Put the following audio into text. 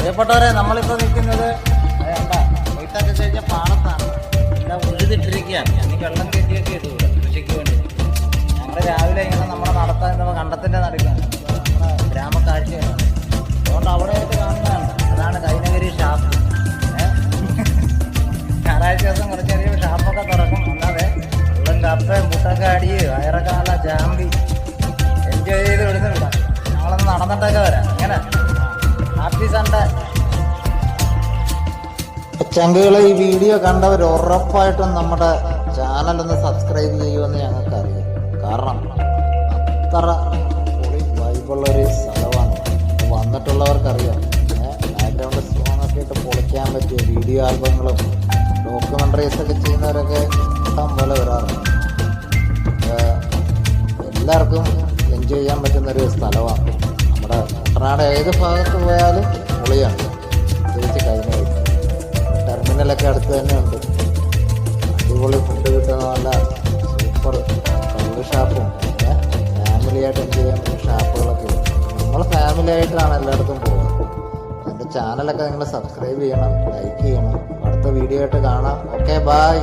പ്രിയപ്പെട്ടവരെ നമ്മളിപ്പോൾ നിൽക്കുന്നത് വൈത്തൊക്കെ കഴിഞ്ഞ പാടത്താണ്. എല്ലാം ഉഴുതിട്ടിരിക്കുകയാണ്. ഞാൻ വെള്ളം കയറ്റിയൊക്കെ ഇത് കൃഷിക്ക് വേണ്ടി. ഞങ്ങൾ രാവിലെ ഇങ്ങനെ നമ്മുടെ നടത്താൻ നമ്മൾ കണ്ടത്തിന്റെ നടക്കുകയാണ് നമ്മുടെ ഗ്രാമക്കാഴ്ചയാണ് അതുകൊണ്ട് അവിടെയായിട്ട് കാണുന്നതാണ്. അതാണ് കൈനഗരി ഷാപ്പ്? ഞായറാഴ്ച ദിവസം കുറച്ച് ചെറിയ ഷാപ്പൊക്കെ തുറക്കും. അല്ലാതെ വെള്ളം കപ്പ മുട്ടൊക്കെ അടി വയറക്കാല ജാമ്പി എൻജോയ് ചെയ്ത് വിടുന്നില്ല നമ്മളൊന്ന് നടന്നിട്ടൊക്കെ വരാം. ചങ്കുകളെ ഈ വീഡിയോ കണ്ടവർ ഉറപ്പായിട്ടും നമ്മുടെ ചാനൽ ഒന്ന് സബ്സ്ക്രൈബ് ചെയ്യുമെന്ന് ഞങ്ങൾക്കറിയാം. കാരണം അത്ര പൊളി വൈബുള്ളൊരു സ്ഥലമാണ്. വന്നിട്ടുള്ളവർക്കറിയാം. ബാക്ക്ഗ്രൗണ്ട് സോങ്ങൊക്കെ ഇട്ട് പൊളിക്കാൻ പറ്റിയ വീഡിയോ ആൽബങ്ങളും ഡോക്യുമെന്ററീസ് ഒക്കെ ചെയ്യുന്നവരൊക്കെ ഇഷ്ടം പോലെ വരാറുണ്ട്. എല്ലാവർക്കും എൻജോയ് ചെയ്യാൻ പറ്റുന്ന ഒരു സ്ഥലമാണ്. നമ്മുടെ കുട്ടനാട് ഏത് ഭാഗത്ത് പോയാലും പൊളിയാണ്. ടെർമിനലൊക്കെ അടുത്ത് തന്നെ ഉണ്ട് അടിപൊളി ഫുഡ് കിട്ടുന്ന നല്ല സൂപ്പർ കള്ള് ഷാപ്പും. ഫാമിലി ആയിട്ട് എൻജോയ് ചെയ്യാൻ പറ്റുന്ന ഷാപ്പുകളൊക്കെ നമ്മൾ ഫാമിലി ആയിട്ടാണ് എല്ലായിടത്തും പോകുന്നത്. എന്റെ ചാനലൊക്കെ നിങ്ങൾ സബ്സ്ക്രൈബ് ചെയ്യണം ലൈക്ക് ചെയ്യണം. അടുത്ത വീഡിയോ ആയിട്ട് കാണാം. Okay bye